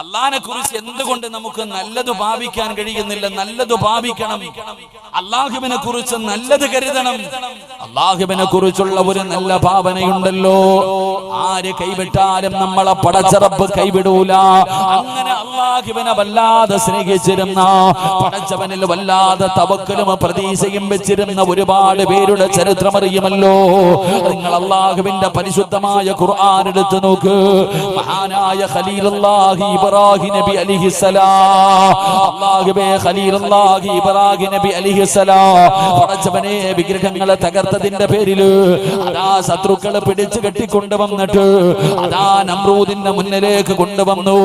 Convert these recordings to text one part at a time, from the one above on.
അള്ളാഹിനെ കുറിച്ച് എന്തുകൊണ്ട് നമുക്ക് നല്ലത് ഭാവിക്കാൻ കഴിയുന്നില്ല നല്ലത് ഭാവിക്കണം? അള്ളാഹുവിനെ കുറിച്ച് നല്ലത് കരുതണം. അള്ളാഹുവിനെ കുറിച്ചുള്ള ഒരു നല്ല ഭാവനയുണ്ടല്ലോ. ആര് കൈവിട്ടാലും നമ്മളെ പടച്ചറപ്പ് കൈവിടൂല. അങ്ങനെ അള്ളാഹുവിനെ വല്ലാതെ സ്നേഹിച്ചിരുന്ന പടച്ചവനിൽ വല്ലാതെ തവക്കലും പ്രതീക്ഷയും വെച്ചിരുന്ന ഒരുപാട് പേരുടെ ചരിത്രം അറിയുമല്ലോ. നിങ്ങൾ അള്ളാഹുവിന്റെ പരിശുദ്ധമായ ഖുർആൻ എടുത്ത് നോക്ക്. മഹാനായ ഖലീലുല്ലാഹി ഇബ്രാഹിം നബി അലിഹിസലാം അള്ളാഹുവേ ഖലീലുല്ലാഹി ഇബ്രാഹിം നബി അലിഹിസലാം പടച്ചവനെ വിഗ്രഹങ്ങളെ തകർത്തതിന്റെ പേരിൽ അതാ ശത്രുക്കളെ പിടിച്ചു കെട്ടിക്കൊണ്ടുവന്നിട്ട് അതാ നമ്രൂദിന്റെ മുന്നിലേക്ക് കൊണ്ടുവന്നു.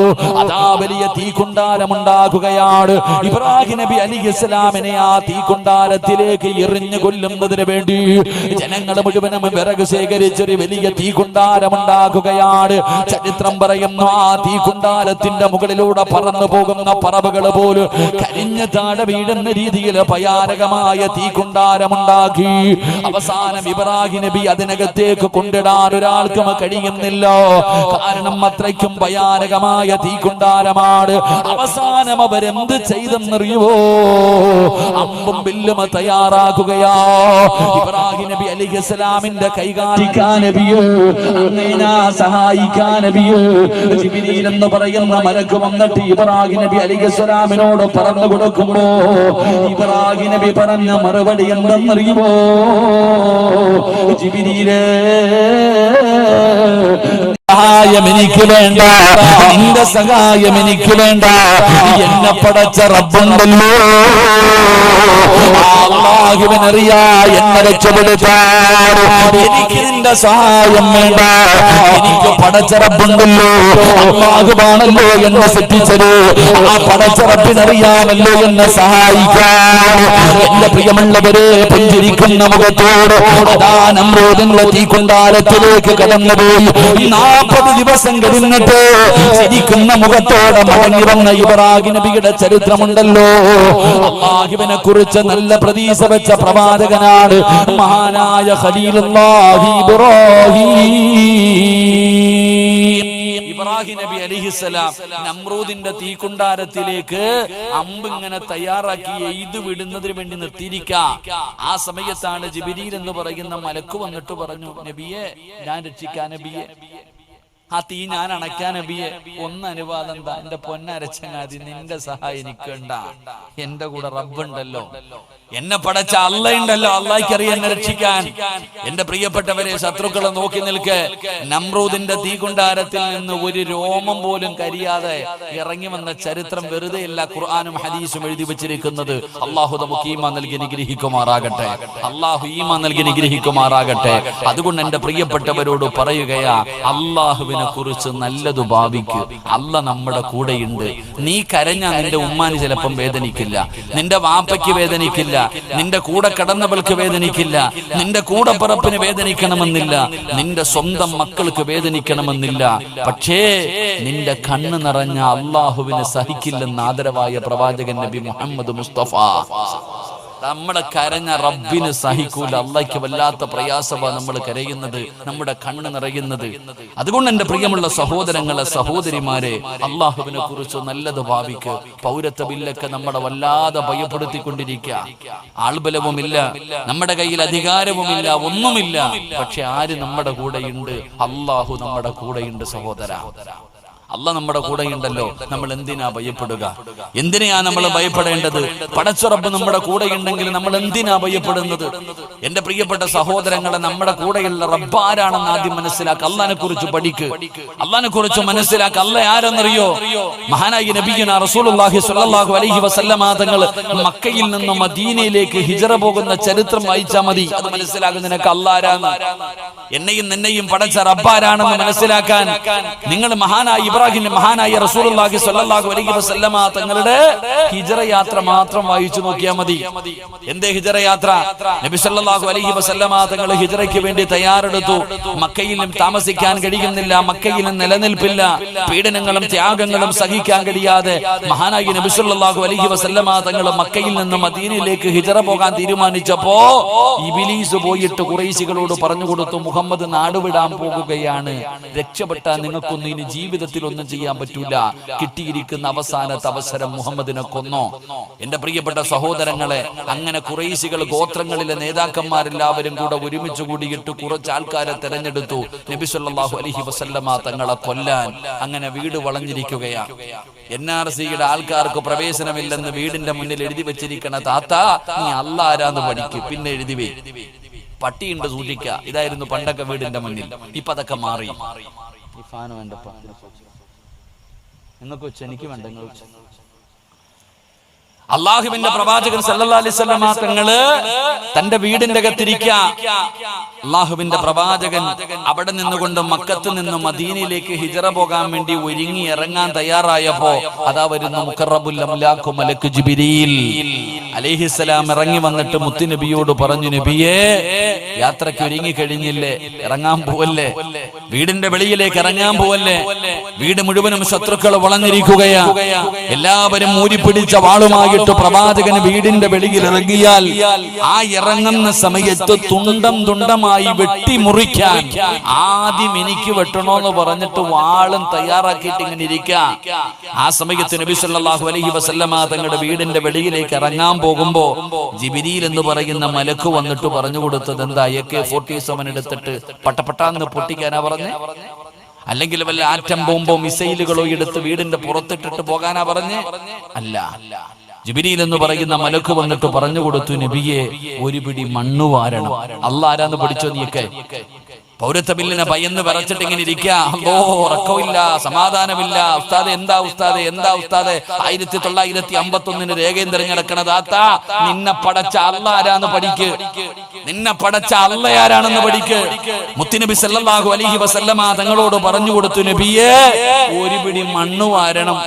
അതാ വലിയ തീകുണ്ടാരമുണ്ടാകുകയാണ് ഇബ്രാഹിം നബി അലിഹി ഇസ്ലാമിനെ ആ തീകുണ്ടാരത്തിലേക്ക് എറിഞ്ഞു കൊല്ലുന്നതിന് വേണ്ടി ജനങ്ങൾ മുഴുവനും വിറക് ശേഖരിച്ചൊരു വലിയ തീകുണ്ടാരമുണ്ടാകുകയാണ് ചരിത്രം പറയുന്നു ആ തീക്കുണ്ടാരത്തിന്റെ മുകളിലൂടെ പറന്നു പോകുന്ന പറവുകൾ പോലും കരിഞ്ഞ താഴെ വീഴുന്ന രീതിയിൽ ഭയാനകമായ തീക്കുണ്ടാരമുണ്ടാക്കി അവസാനം ഇബ്രാഹിം നബി അതിനകത്തേക്ക് കൊണ്ടിടാൻ ഒരാൾക്കും കഴിയുന്നില്ല. കാരണം അത്രയ്ക്കും ഭയാനകമായ തീക്കുണ്ടാരമാണ് അവസാനം അവരെന്ത് ചെയ്തെന്നറിയുവോ? അമ്പും ബില്ലും തയ്യാറാക്കുകയാ. ഇബ്രാഹിം നബി അലൈഹി ഇസ്ലാമിന്റെ കൈകാലിക്കാൻ നബിയോ അങ്ങനെ സഹായിക്കാൻ നബിയോ ജിബ്രീൽ എന്ന് പറയുന്ന മലക്ക് വന്നിട്ട് ഇബ്രാഹിം നബി അലൈഹി ഇസ്ലാമിനോട് പറഞ്ഞു കൊടുക്കുമ്പോ ഇബ്രാഹിം നബി പറഞ്ഞ മറുപടി എന്തെന്നറിയുമോ? ജിബിരിയിലേ സഹായം എനിക്ക് വേണ്ട. നിന്റെ സഹായം എനിക്ക് വേണ്ട. എന്നെ പടച്ച റബ്ബുണ്ടല്ലോ. അള്ളാഹുവിനറിയാ എന്നെ എനിക്ക് സഹായം വേണ്ട. എന്നെ ആ എന്നെ സഹായിക്കാൻ. എന്റെ പ്രിയമുള്ളവരെ പുഞ്ചിരിക്കുന്ന മുഖത്തോട് അതാ നമ്രോദിന്റെ തീക്കൊണ്ടാരത്തിലേക്ക് കടന്നുപോയി. നാൽപ്പത് ദിവസം കഴിഞ്ഞിട്ട് ചിരിക്കുന്ന മുഖത്തോടെ മടങ്ങി വന്ന ഇബ്രാഹിം നബിയുടെ ചരിത്രമുണ്ടല്ലോ. അള്ളാഹിബിനെ കുറിച്ച് നല്ല പ്രതീക്ഷ വെച്ച പ്രവാചകനാണ് മഹാനായ ഖലീലുല്ലാഹി ഇബ്രാഹിം. ഇബ്രാഹിം നബി തീക്കുണ്ടാരത്തിലേക്ക് അമ്പ് ഇങ്ങനെ തയ്യാറാക്കി എയ്ത് വിടുന്നതിന് വേണ്ടി നിർത്തിയിരിക്ക. ആ സമയത്താണ് ജിബിരിയിൽ എന്ന് പറയുന്ന മലക്ക് വന്നിട്ട് പറഞ്ഞു നബിയെ ഞാൻ രക്ഷിക്കാൻ നബിയെ. ആ തീ ഞാൻ അണയ്ക്കാൻ നബിയെ ഒന്ന് അനുവാദം എന്താ എന്റെ പൊന്നരച്ചങ്ങാതി നിന്റെ സഹായം എനിക്കുണ്ട എന്റെ കൂടെ റബ്ബുണ്ടല്ലോ. എന്നെ പടച്ച അള്ളയുണ്ടല്ലോ. അള്ളാഹിക്കറിയാം എന്നെ രക്ഷിക്കാൻ. എന്റെ പ്രിയപ്പെട്ടവരെ ശത്രുക്കളെ നോക്കി നിൽക്കെ. നമ്രൂദിന്റെ തീകുണ്ടാരത്തിൽ നിന്ന് ഒരു രോമം പോലും കരിയാതെ ഇറങ്ങി വന്ന ചരിത്രം വെറുതെ ഇല്ല ഖുർആാനും ഹദീസും എഴുതി വെച്ചിരിക്കുന്നത്. അള്ളാഹു നമുക്ക് ഈമാ നൽകി നിഗ്രഹിക്കുമാറാകട്ടെ അള്ളാഹു ഈമാ നൽകി നിഗ്രഹിക്കുമാറാകട്ടെ അതുകൊണ്ട് എന്റെ പ്രിയപ്പെട്ടവരോട് പറയുകയാ അള്ളാഹുവിനെ കുറിച്ച് നല്ലത് ഭാവിക്കു. അല്ല നമ്മുടെ കൂടെയുണ്ട്. നീ കരഞ്ഞ നിന്റെ ഉമ്മാന് ചിലപ്പം വേദനിക്കില്ല. നിന്റെ വാപ്പയ്ക്ക് വേദനിക്കില്ല. നിന്റെ കൂടെ കടന്നവൾക്ക് വേദനിക്കില്ല. നിന്റെ കൂടെ കൂടപ്പിറപ്പിന് വേദനിക്കണമെന്നില്ല. നിന്റെ സ്വന്തം മക്കൾക്ക് വേദനിക്കണമെന്നില്ല. പക്ഷേ നിന്റെ കണ്ണ് നിറഞ്ഞ അള്ളാഹുവിനെ സഹിക്കില്ലെന്ന് ആദരവായ പ്രവാചകൻ നബി മുഹമ്മദ് മുസ്തഫ. നമ്മുടെ കരഞ്ഞ റബ്ബിന് സഹിക്കൂല. അള്ളയ്ക്ക് വല്ലാത്ത പ്രയാസമാണ് നമ്മൾ കരയുന്നത് നമ്മുടെ കണ്ണ് നിറയുന്നത്. അതുകൊണ്ട് എന്റെ പ്രിയമുള്ള സഹോദരങ്ങളെ സഹോദരിമാരെ അള്ളാഹുവിനെ കുറിച്ച് നല്ലത് ഭാവിക്ക് പൗരത്വ ബില്ലൊക്കെ നമ്മളെ വല്ലാതെ ഭയപ്പെടുത്തിക്കൊണ്ടിരിക്കുക ആൾബലവുമില്ല നമ്മുടെ കയ്യിൽ അധികാരവുമില്ല ഒന്നുമില്ല. പക്ഷെ ആര് നമ്മുടെ കൂടെയുണ്ട്? അള്ളാഹു നമ്മുടെ കൂടെയുണ്ട് സഹോദര. അല്ല നമ്മുടെ കൂടെയുണ്ടല്ലോ നമ്മൾ എന്തിനാ ഭയപ്പെടുക? എന്തിനാ നമ്മൾ ഭയപ്പെടേണ്ടത്? പടച്ചുറപ്പ് നമ്മുടെ കൂടെയുണ്ടെങ്കിൽ നമ്മൾ എന്തിനാ ഭയപ്പെടുന്നത്? എന്റെ പ്രിയപ്പെട്ട സഹോദരങ്ങളെ നമ്മുടെ കൂടെയുള്ള റബ്ബാരാണെന്ന് ആദ്യം മനസ്സിലാക്കുക അള്ളഹാനെ കുറിച്ച് പഠിക്ക്. അള്ളഹാനെ കുറിച്ച് മനസ്സിലാക്കുക അല്ല ആരെന്നറിയോ? മഹാനായി നബിയുന റസൂലുള്ളാഹി സ്വല്ലല്ലാഹു അലൈഹി വസല്ലമ തങ്ങൾ മക്കയിൽ നിന്ന് മദീനയിലേക്ക് ഹിജറ പോകുന്ന ചരിത്രം വായിച്ചാൽ മതി. അത് മനസ്സിലാകും നിനക്ക് അല്ലാരാന്ന് എന്നെയും നിന്നെയും പടച്ച റബ്ബാരാണെന്ന് മനസ്സിലാക്കാൻ നിങ്ങൾ മഹാനായി ഇബ്രാഹിം മഹാനായ റസൂലുള്ളാഹി സ്വല്ലല്ലാഹു അലൈഹി വസല്ലമ തങ്ങളുടെ ഹിജറ യാത്ര മാത്രം വായിച്ചു നോക്കിയാൽ മതി. എന്തേ ഹിജറ യാത്ര? നബി സല്ലല്ലാഹു അലൈഹി വസല്ലമ തങ്ങൾ ഹിജറയ്ക്ക് വേണ്ടി തയ്യാറെടുത്തു. മക്കയിലും താമസിക്കാൻ കഴിയുന്നില്ല മക്കയിലും നിലനിൽപ്പില്ല. പീഡനങ്ങളും ത്യാഗങ്ങളും സഹിക്കാൻ കഴിയാതെ മഹാനായി നബി സല്ലല്ലാഹു അലൈഹി വസല്ലമ തങ്ങൾ മക്കയിൽ നിന്ന് മദീനയിലേക്ക് ഹിജറ പോകാൻ തീരുമാനിച്ചപ്പോ ഇബിലീസ് പോയിട്ട് കുറേശികളോട് പറഞ്ഞു കൊടുത്തു മുഹമ്മദ് നാടുവിടാൻ പോകുകയാണ്. രക്ഷപ്പെട്ട നിങ്ങൾക്കൊന്നും ഇനി ജീവിതത്തിൽ ഒന്നും ചെയ്യാൻ പറ്റൂല. കിട്ടിയിരിക്കുന്ന അവസാനത്തെ അവസരം മുഹമ്മദിനെ കൊന്നോ. എന്റെ പ്രിയപ്പെട്ട സഹോദരങ്ങളെ അങ്ങനെ കുറേശികൾ ഗോത്രങ്ങളിലെ നേതാക്കന്മാരെല്ലാവരും കൂടെ ഒരുമിച്ച് കൂടിയിട്ട് കുറച്ച് ആൾക്കാരെ തെരഞ്ഞെടുത്തു. നബി സല്ലല്ലാഹു അലൈഹി വസല്ലമ തങ്ങളെ കൊല്ലാൻ അങ്ങനെ വീട് വളഞ്ഞിരിക്കുകയാണ് എൻ ആർ സിയുടെ ആൾക്കാർക്ക് പ്രവേശനമില്ലെന്ന് വീടിന്റെ മുന്നിൽ എഴുതി വെച്ചിരിക്കണ താത്ത നീ അല്ലാരാന്ന് പഠിക്കും. പിന്നെ എഴുതി വേ പട്ടിയുണ്ട് സൂക്ഷിക്ക ഇതായിരുന്നു പണ്ടൊക്കെ വീടിന്റെ മുന്നിൽ. ഇപ്പൊ അതൊക്കെ മാറി. ഈ ഫാൻ നിങ്ങൾക്ക് വെച്ച് എനിക്ക് വേണ്ട നിങ്ങൾ അള്ളാഹുവിന്റെ പ്രവാചകൻ വസല്ലമ തങ്ങൾ തന്റെ വീടിന്റെ അകത്തിരിക്ക. അള്ളാഹുവിന്റെ പ്രവാചകൻ അവിടെ നിന്നുകൊണ്ട് മക്കത്ത് നിന്ന് മദീനയിലേക്ക് ഹിജറ പോകാൻ വേണ്ടി ഒരുങ്ങി ഇറങ്ങാൻ തയ്യാറായപ്പോ അതാ വരുന്ന മുഖറബുൽ അംലാഖു മലക്ക് ഇറങ്ങി വന്നിട്ട് മുത്തുനബിയോട് പറഞ്ഞു നബിയേ യാത്രയ്ക്ക് ഒരുങ്ങി കഴിഞ്ഞില്ലേ? ഇറങ്ങാൻ പോവല്ലേ? വീടിന്റെ വെളിയിലേക്ക് ഇറങ്ങാൻ പോവല്ലേ? വീട് മുഴുവനും ശത്രുക്കൾ വളഞ്ഞിരിക്കുകയാ. എല്ലാവരും ഊരിപ്പിടിച്ച വാളുമായിട്ട് പ്രവാചകൻ വീടിന്റെ വെളിയിൽ ഇറങ്ങിയാൽ ആ ഇറങ്ങുന്ന സമയത്ത് തുണ്ടം തുണ്ടമായി വെട്ടിമുറിക്കാൻ ആദ്യം എനിക്ക് വെട്ടണോന്ന് പറഞ്ഞിട്ട് വാളും തയ്യാറാക്കിയിട്ട് ഇങ്ങനെ ഇരിക്കാം. ആ സമയത്ത് നബി അലൈഹി വസല്ലമ തങ്ങളുടെ വീടിന്റെ വെളിയിലേക്ക് ഇറങ്ങാൻ പോകുമ്പോ ജിബിരിയിൽ എന്ന് പറയുന്ന മലക്ക് വന്നിട്ട് പറഞ്ഞു കൊടുത്തത് എന്താ? എ കെ ഫോർട്ടി സെവൻ എടുത്തിട്ട് പട്ടപ്പട്ടാന്ന് പൊട്ടിക്കാൻ പറഞ്ഞേ അല്ലെങ്കിൽ വല്ല ആറ്റം ബോംബോ മിസൈലുകളോ എടുത്ത് വീടിന്റെ പുറത്തിട്ടിട്ട് പോകാനാ പറഞ്ഞ്? അല്ല. ജിബിരിയിൽ എന്ന് പറയുന്ന മലക്ക് വന്നിട്ട് പറഞ്ഞു കൊടുത്തു നബിയെ ഒരു പിടി മണ്ണു വാരണം അള്ളാരാന്ന് പഠിച്ചോ നീയൊക്കെ? പൗരത്വ ബില്ലിനെ ഭയന്ന് പറച്ചിട്ട് ഇങ്ങനെ ഇരിക്കാ ഉറക്കമില്ല സമാധാനമില്ല. ഉസ്താദ് എന്താ ഉസ്താദ് എന്താ ഉസ്താദ്? ആയിരത്തി തൊള്ളായിരത്തി അമ്പത്തി ഒന്നിന് രേഖയും തിരഞ്ഞെടുക്കണ താത്ത നിന്നെ പടച്ച അല്ല ആരാന്ന് പഠിക്ക്. നിന്നെ പടച്ച അല്ല ആരാണെന്ന് പഠിക്ക്. മുത്തുനബി സല്ലല്ലാഹു അലൈഹി വസല്ലമ തങ്ങളോട് പറഞ്ഞു കൊടുത്തു നബിയെ ഒരു പിടി മണ്ണ് വാരണം.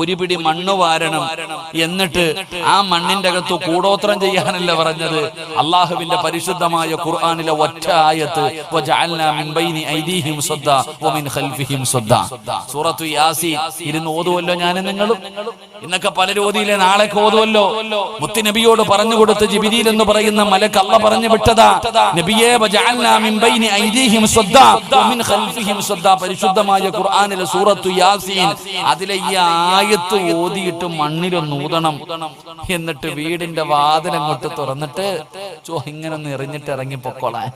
ഒരു പിടി മണ്ണ് വാരണം എന്നിട്ട് ആ മണ്ണിന്റെ അകത്ത് കൂടോത്രം ചെയ്യാനല്ല പറഞ്ഞത്. അള്ളാഹുവിന്റെ പരിശുദ്ധമായ ഖുർആാനിലെ ഒറ്റ ആയത്ത് സൂറത്തു യാസീൻ ഇരുന്ന് ഓതുവല്ലോ ഞാൻ നിങ്ങളും ഇന്നൊക്കെ പലരും ഓതിയില്ലേ നാളെ ഓതുവല്ലോ. മുത്തി നബിയോട് പറഞ്ഞു കൊടുത്ത് ജിബിരിൽ എന്ന് പറയുന്ന മലക്ക് അല്ല പറഞ്ഞു വിട്ടതാ. നബിയെ പരിശുദ്ധമായ ഖുർആനിലെ സൂറത്തു യാസീൻ അതിലെ ഈ ആയത്ത് ഓതിയിട്ട് മണ്ണിലൊന്ന് ഊതണം. എന്നിട്ട് വീടിന്റെ വാതിലങ്ങോട്ട് തുറന്നിട്ട് ചോ ഇങ്ങനെ ഒന്ന് എറിഞ്ഞിട്ട് ഇറങ്ങി പൊക്കോളാൻ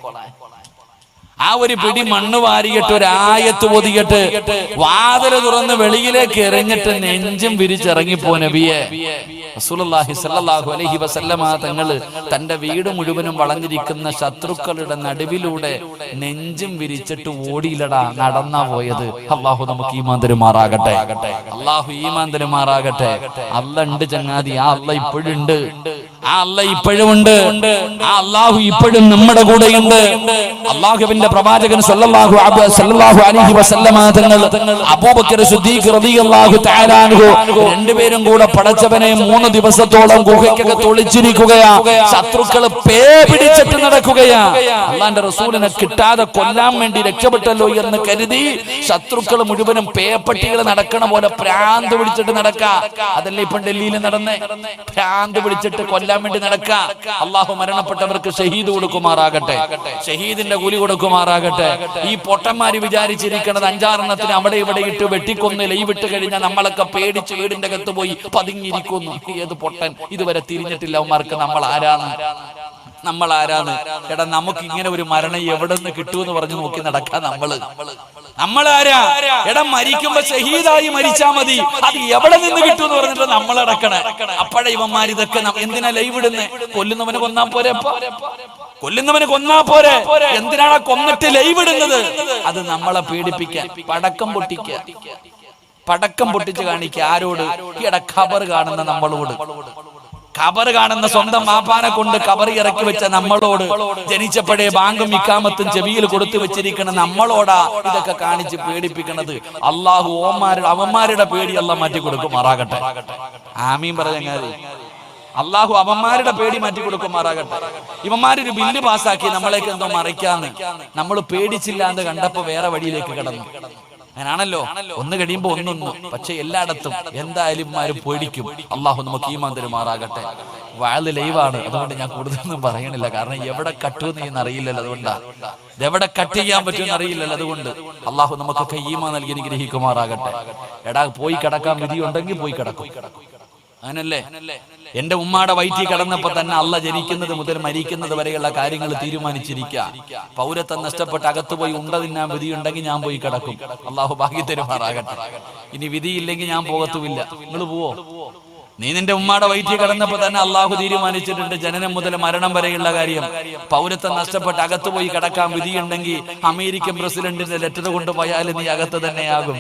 ആ ഒരു പിടി മണ്ണ് വാരിയിട്ട് ഒരു ആയത്ത് ഒതിയിട്ട് വാതിൽ തുറന്ന് വെളിയിലേക്ക് എറിഞ്ഞിട്ട് നെഞ്ചും വിരിച്ചിറങ്ങിപ്പോ നബിയെ. റസൂലുള്ളാഹി അലൈഹി വസല്ലമ തന്റെ വീട് മുഴുവനും വളഞ്ഞിരിക്കുന്ന ശത്രുക്കളുടെ നടുവിലൂടെ നെഞ്ചും വിരിച്ചിട്ട് ഓടിയില്ലടാ നടന്നാ പോയത്. അള്ളാഹു നമുക്ക് ഈമാൻ തരുമാറാകട്ടെ. അള്ളാഹു ഈമാൻ തരുമാറാകട്ടെ. അല്ല ഉണ്ട് ചങ്ങാതി ആ അല്ല ഇപ്പോഴുണ്ട്. ആ അല്ല ഇപ്പോഴും ഉണ്ട്. ആ അള്ളാഹു ഇപ്പോഴും നമ്മുടെ കൂടെയുണ്ട്. അള്ളാഹുവിന്റെ പ്രവാചകൻ സല്ലല്ലാഹു സല്ലല്ലാഹു അലൈഹി വസല്ലമ തങ്ങൾ അബൂബക്കർ സിദ്ദീഖ് റളിയല്ലാഹു തആല അൻഹു രണ്ടുപേരും കൂടെ പടച്ചവനെ മൂന്ന് ദിവസത്തോളം ഗുഹയ്ക്കകത്ത് ഒളിച്ചിരിക്കുകയാ. ശത്രുക്കൾ പേ പിടിച്ചിട്ട് നടക്കുകയാ. അള്ളാന്റെ റസൂലിനെ കിട്ടാതെ കൊല്ലാൻ വേണ്ടി രക്ഷപ്പെട്ടല്ലോ എന്ന് കരുതി ശത്രുക്കൾ മുഴുവനും പേപ്പട്ടികൾ നടക്കണ പോലെ പ്രാന്ത് പിടിച്ചിട്ട് നടക്ക. അതല്ലേ ഇപ്പൊ ഡൽഹിയിൽ നടന്നേ? ഭ്രാന്ത് പിടിച്ചിട്ട് കൊല്ലാൻ വേണ്ടി നടക്ക അള്ളാഹു മരണപ്പെട്ടവർക്ക് ഷഹീദ് കൊടുക്കുമാറാകട്ടെ. ഷഹീദിന്റെ കൂലി കൊടുക്കുമാറാകട്ടെ. ഈ പൊട്ടന്മാര് വിചാരിച്ചിരിക്കുന്നത് അഞ്ചാറെണ്ണത്തിന് അവിടെ ഇവിടെ ഇട്ട് വെട്ടിക്കൊന്ന് ലൈവിട്ട് കഴിഞ്ഞാൽ നമ്മളൊക്കെ പേടിച്ച് വീടിന്റെ അകത്ത് പോയി പതുങ്ങിയിരിക്കുന്നു. ഏത് പൊട്ടൻ ഇതുവരെ തിരിഞ്ഞിട്ടില്ല അവന്മാർക്ക് നമ്മൾ ആരാണ് നമ്മൾ ആരാണ് എടാ നമുക്ക് ഇങ്ങനെ ഒരു മരണം എവിടെ നിന്ന് കിട്ടുമെന്ന് പറഞ്ഞു നോക്കി നടക്കാൻ നമ്മൾ. നമ്മൾ ആരാ എടാ മരിക്കുമ്പോ ഷഹീദായി മരിച്ചാ മതി. അത് എവിടെ നിന്ന് കിട്ടുമെന്ന് പറഞ്ഞിട്ട് നമ്മൾ അടക്കണേ അപ്പോഴേ ഇവന്മാർ ഇതൊക്കെ എന്തിനാ ലൈവ് ഇടുന്നേ? കൊല്ലുന്നവന് കൊന്നാ പോരെ കൊല്ലുന്നവന് കൊന്നാ പോരെ? എന്തിനാണ് കൊന്നിട്ട് ലൈവ് ഇടുന്നത്? അത് നമ്മളെ പീഡിപ്പിക്കാൻ. പടക്കം പൊട്ടിക്ക പടക്കം പൊട്ടിച്ച് കാണിക്കുക. ആരോട്? ഇട ഖബർ കാണുന്ന നമ്മളോട്. ഖബർ കാണുന്ന സ്വന്തം മാപ്പാനെ കൊണ്ട് ഖബർ ഇറക്കി വെച്ച നമ്മളോട് ജനിച്ചപ്പോഴേ ബാങ്കും ഇക്കാമത്തും ചെവിയിൽ കൊടുത്തു വെച്ചിരിക്കുന്ന നമ്മളോടാ ഇതൊക്കെ കാണിച്ച് പേടിപ്പിക്കണത്. അള്ളാഹു ഓമാരുടെ അവന്മാരുടെ പേടി അല്ല മാറ്റി കൊടുക്കുമാറാകട്ടെ. ആമീൻ പറഞ്ഞാൽ അള്ളാഹു അവന്മാരുടെ പേടി മാറ്റി കൊടുക്കുമാറാകട്ടെ. ഇവന്മാരൊരു ബില്ല് പാസ്സാക്കി നമ്മളേക്ക് എന്തോ മറിക്കാന്ന്. നമ്മൾ പേടിച്ചില്ല എന്ന് കണ്ടപ്പോ വേറെ വഴിയിലേക്ക് കിടന്നു. അങ്ങനാണല്ലോ. ഒന്ന് കഴിയുമ്പോ ഒന്നൊന്ന്. പക്ഷെ എല്ലായിടത്തും എന്തായാലും ആരും പേടിക്കും. അള്ളാഹു നമുക്ക് ഈമാൻ മന്ദിരമാറാകട്ടെ വാഴ് ലൈവാണ്. അതുകൊണ്ട് ഞാൻ കൂടുതലൊന്നും പറയണില്ല. കാരണം എവിടെ കട്ടുമെന്ന് ഞാൻ അറിയില്ലല്ലോ അതുകൊണ്ടാ. എവിടെ കട്ട് ചെയ്യാൻ പറ്റുമെന്ന് അറിയില്ലല്ലോ അതുകൊണ്ട്. അള്ളാഹു നമുക്കൊക്കെ ഈമ നൽകി അനുഗ്രഹിക്കുമാറാകട്ടെ. എടാ പോയി കിടക്കാൻ വിധി ഉണ്ടെങ്കിൽ പോയി കിടക്കും. അങ്ങനല്ലേ? എന്റെ ഉമ്മാടെ വയറ്റിൽ കടന്നപ്പോ തന്നെ അല്ല ജനിക്കുന്നത് മുതൽ മരിക്കുന്നത് വരെയുള്ള കാര്യങ്ങൾ തീരുമാനിച്ചിരിക്കുക. പൗരത്വം നഷ്ടപ്പെട്ട് അകത്ത് പോയി ഉണ്ട തിന്നാൻ വിധിയുണ്ടെങ്കിൽ ഞാൻ പോയി കിടക്കും. അള്ളാഹു ഭാഗ്യ തരുമാറാകട്ടെ ഇനി വിധിയില്ലെങ്കിൽ ഞാൻ പോകത്തുമില്ല. നിങ്ങൾ പോവോ? നീ നിന്റെ ഉമ്മാടെ വയറ്റിൽ കടന്നപ്പോ തന്നെ അള്ളാഹു തീരുമാനിച്ചിട്ടുണ്ട് ജനനം മുതൽ മരണം വരെയുള്ള കാര്യം. പൗരത്വം നഷ്ടപ്പെട്ട് അകത്ത് പോയി കിടക്കാൻ വിധിയുണ്ടെങ്കിൽ അമേരിക്കൻ പ്രസിഡന്റിന്റെ ലെറ്റർ കൊണ്ടുപോയാലും നീ അകത്ത് തന്നെയാകും.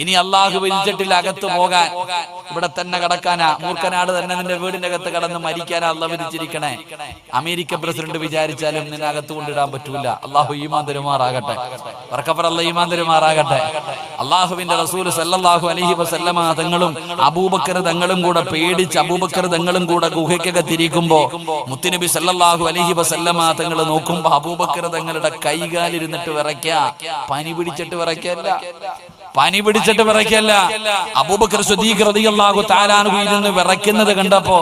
ഇനി അള്ളാഹു വിധിച്ചിട്ടില്ല അകത്ത് പോകാൻ ഇവിടെ തന്നെ കിടക്കാനാ മൂർഖനാട് തന്നെ നിന്റെ വീടിന്റെ അകത്ത് കടന്ന് മരിക്കാനാ അള്ള വിധിച്ചിരിക്കണേ. അമേരിക്ക പ്രസിഡന്റ് വിചാരിച്ചാലും നിന്നെ അകത്ത് കൊണ്ടിടാൻ പറ്റൂല. അള്ളാഹു ഈമാൻ തെരുമാറാകട്ടെ. വർക്കപ്പർ അല്ല ഈമാൻ തെരുമാറാകട്ടെ. അള്ളാഹുവിന്റെ റസൂൽ സല്ലാഹു അലഹി വസല്ലമ തങ്ങളും അബൂബക്കർ തങ്ങളും കൂടെ പേടിച്ച് അബൂബക്കർ തങ്ങളും കൂടെ ഗുഹയ്ക്കൊക്കെ തിരിക്കുമ്പോ മുത്തുനബി സല്ലല്ലാഹു അലൈഹി വസല്ലമ തങ്ങൾ നോക്കുമ്പോ അബൂബക്കർ തങ്ങളുടെ കൈകാലിരുന്നിട്ട് വിറയ്ക്ക. പനി പിടിച്ചിട്ട് വിറയ്ക്കല്ല. പനി പിടിച്ചിട്ട് വിറയ്ക്കല്ല. അബൂബക്കർ റളിയല്ലാഹു വിറയ്ക്കുന്നത് കണ്ടപ്പോ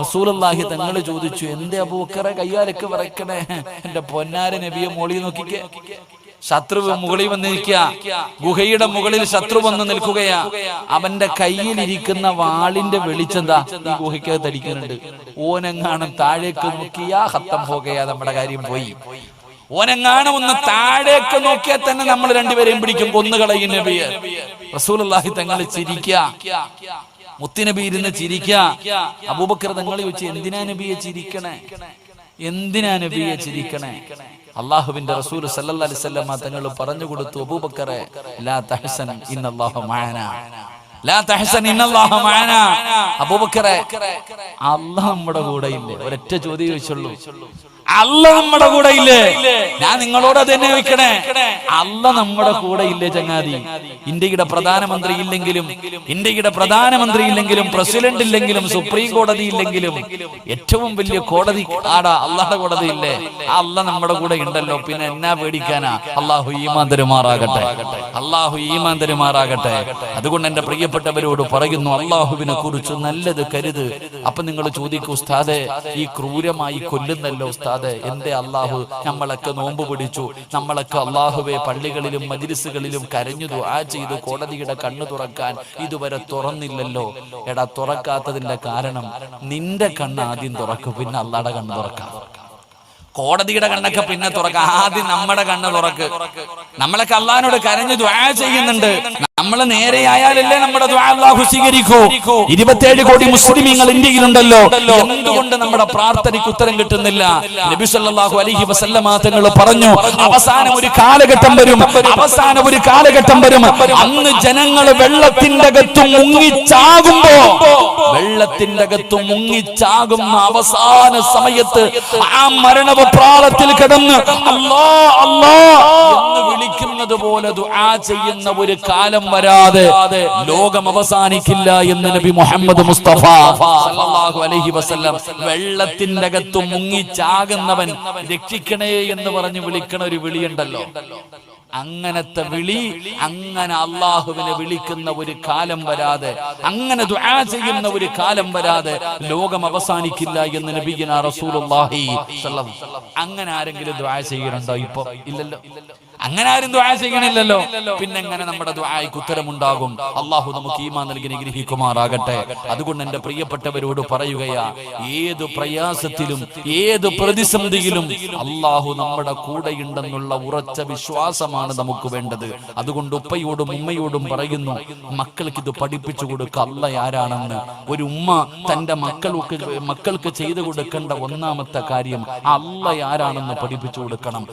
റസൂലുള്ളാഹി തങ്ങൾ ചോദിച്ചു എന്തേ അബൂബക്കറെ കയ്യാലൊക്കെ വിറയ്ക്കണേ? എന്റെ പൊന്നാര നബിയെ മോളി നോക്കിക്കേ. ശത്രു മുകളിൽ വന്ന് ഗുഹയുടെ മുകളിൽ ശത്രു വന്ന് നിൽക്കുകയാ. അവന്റെ കയ്യിലിരിക്കുന്ന വാളിന്റെ വെളിച്ചെന്താ ഈ ഗുഹയ്ക്കകത്ത് അടിക്കുന്നുണ്ട്. ഓനെങ്ങാനും താഴേക്ക് നോക്കിയാ ഹത്തം പോകയാ നമ്മുടെ കാര്യം പോയി. ഓനെങ്ങാനും ഒന്ന് താഴേക്ക് നോക്കിയാൽ തന്നെ നമ്മൾ രണ്ടുപേരെയും പിടിക്കും. കൊന്നുകളയും നബിയെ. റസൂലുള്ളാഹി തങ്ങൾ ചിരിക്ക മുത്തിനബി ഇരുന്ന് ചിരിക്ക അബൂബക്കർ തങ്ങളെ വെച്ച് എന്തിനാ നബിയെ ചിരിക്കണേ? എന്തിനാ നബിയെ ചിരിക്കണേ? അള്ളാഹുവിന്റെ റസൂൽ അലൈഹി വസല്ലമ തങ്ങൾ പറഞ്ഞു കൊടുത്തു അബൂബക്കറെ ലാ തഹസൻ ഇന്നല്ലാഹു മഅന ലാ തഹസൻ അബൂബക്കറെ അള്ളാഹ് നമ്മുടെ കൂടെ ഇല്ലേ? ഒരൊറ്റ ചോദ്യം ചോദിച്ചുള്ളൂ. അല്ല നമ്മുടെ കൂടെ ഇല്ലേ? ഞാൻ നിങ്ങളോട് അത് തന്നെ ചോദിക്കണേ. അല്ല നമ്മുടെ കൂടെ ഇല്ലേ ചങ്ങാതി? ഇന്ത്യയുടെ പ്രധാനമന്ത്രി ഇല്ലെങ്കിലും ഇന്ത്യയുടെ പ്രധാനമന്ത്രി ഇല്ലെങ്കിലും പ്രസിഡന്റ് ഇല്ലെങ്കിലും സുപ്രീം കോടതി ഇല്ലെങ്കിലും ഏറ്റവും വലിയ കോടതി ആടാ അള്ളാഹുടെ കോടതി ഇല്ലേ? അല്ല നമ്മുടെ കൂടെ ഉണ്ടല്ലോ. പിന്നെ എന്നാ പേടിക്കാനാ? അള്ളാഹു ഈമാൻ തരുമാറാകട്ടെ. അള്ളാഹു ഈമാൻ തരുമാറാകട്ടെ. അതുകൊണ്ട് എന്റെ പ്രിയപ്പെട്ടവരോട് പറയുന്നു അള്ളാഹുവിനെ കുറിച്ച് നല്ലത് കരുത്. അപ്പൊ നിങ്ങൾ ചോദിക്കൂ ഉസ്താദെ ഈ ക്രൂരമായി കൊല്ലുന്നല്ലോ ഉസ്താദെ. എന്റെ അള്ളാഹു നമ്മളൊക്കെ നോമ്പ് പിടിച്ചു. നമ്മളൊക്കെ അള്ളാഹുവെ പള്ളികളിലും മജിലിസുകളിലും കരഞ്ഞു ദുആ ചെയ്ത് കോടതിയുടെ കണ്ണു തുറക്കാൻ ഇതുവരെ തുറന്നില്ലല്ലോ. എടാ തുറക്കാത്തതിന്റെ കാരണം നിന്റെ കണ്ണ് ആദ്യം തുറക്കും പിന്നെ അള്ളാടെ കണ്ണ് തുറക്കാം. കോടതിയുടെ കണ്ണൊക്കെ പിന്നെ തുറക്ക. ആദ്യം നമ്മുടെ കണ്ണ് തുറക്ക്. നമ്മളൊക്കെ അള്ളഹാനോട് കരഞ്ഞു ദ്വാ ചെയ്യുന്നുണ്ട്. നമ്മൾ നേരെയായാലല്ലേ നമ്മുടെ അള്ളാഹു സ്വീകരിക്കൂ. ഇരുപത്തിയേഴ് കോടി മുസ്ലിമീങ്ങൾ ഇന്ത്യയിലുണ്ടല്ലോ. എന്തുകൊണ്ട് നമ്മുടെ പ്രാർത്ഥനയ്ക്ക് ഉത്തരം കിട്ടുന്നില്ല? നബി സല്ലല്ലാഹു അലൈഹി വസല്ലമ തങ്ങൾ പറഞ്ഞു അവസാനം ഒരു കാലഘട്ടം വരും. അവസാനം ഒരു കാലഘട്ടം വരും. അന്ന് ജനങ്ങൾ വെള്ളത്തിന്റെ അകത്തും മുങ്ങിച്ചാകുമ്പോ വെള്ളത്തിന്റെ അകത്തും മുങ്ങിച്ചാകുന്ന അവസാന സമയത്ത് ആ മരണവപ്രാളത്തിൽ കിടന്ന് അല്ലാ അല്ലാ എന്ന് വിളിക്കുന്നത് പോലെ ദുആ ചെയ്യുന്ന ഒരു കാലം വരാതെ ലോകം അവസാനിക്കില്ല എന്ന് നബി മുഹമ്മദ് മുസ്തഫ സല്ലല്ലാഹു അലൈഹി വസല്ലം വെള്ളത്തിന്റെ അകത്ത് മുങ്ങിച്ചാകുന്നവൻ രക്ഷിക്കണേ എന്ന് പറഞ്ഞ് വിളിക്കണ ഒരു വിളിയുണ്ടല്ലോ. അങ്ങനത്തെ വിളി അങ്ങനെ അള്ളാഹുവിനെ വിളിക്കുന്ന ഒരു കാലം വരാതെ അങ്ങനെ ദുആ ചെയ്യുന്ന ഒരു കാലം വരാതെ ലോകം അവസാനിക്കില്ല എന്ന് നബിഗിന റസൂലുള്ളാഹി അങ്ങനെ ആരെങ്കിലും ദുആ ചെയ്യണുണ്ടോ ഇപ്പൊ? ഇല്ലല്ലോ. അങ്ങനെ ആരും ദുആ ചെയ്യണില്ലല്ലോ. പിന്നെ എങ്ങനെ നമ്മുടെ ദുആയ്ക്ക് ഉത്തരമുണ്ടാകും? അള്ളാഹു നമുക്ക് ഈമാൻ നൽകി നിഗ്രഹിക്കുമാറാകട്ടെ അതുകൊണ്ട് എന്റെ പ്രിയപ്പെട്ടവരോട് പറയുകയാ ഏത് പ്രയാസത്തിലും ഏത് പ്രതിസന്ധിയിലും അള്ളാഹു നമ്മുടെ കൂടെയുണ്ടെന്നുള്ള ഉറച്ച വിശ്വാസമാണ് നമുക്ക് വേണ്ടത്. അതുകൊണ്ട് ഉപ്പയോടും ഉമ്മയോടും പറയുന്നു മക്കൾക്ക് ഇത് പഠിപ്പിച്ചു കൊടുക്കുക അല്ല ആരാണെന്ന്. ഒരു ഉമ്മ തന്റെ മക്കൾക്ക് മക്കൾക്ക് ചെയ്തു കൊടുക്കേണ്ട ഒന്നാമത്തെ കാര്യം അല്ല ആരാണെന്ന് പഠിപ്പിച്ചു കൊടുക്കണം.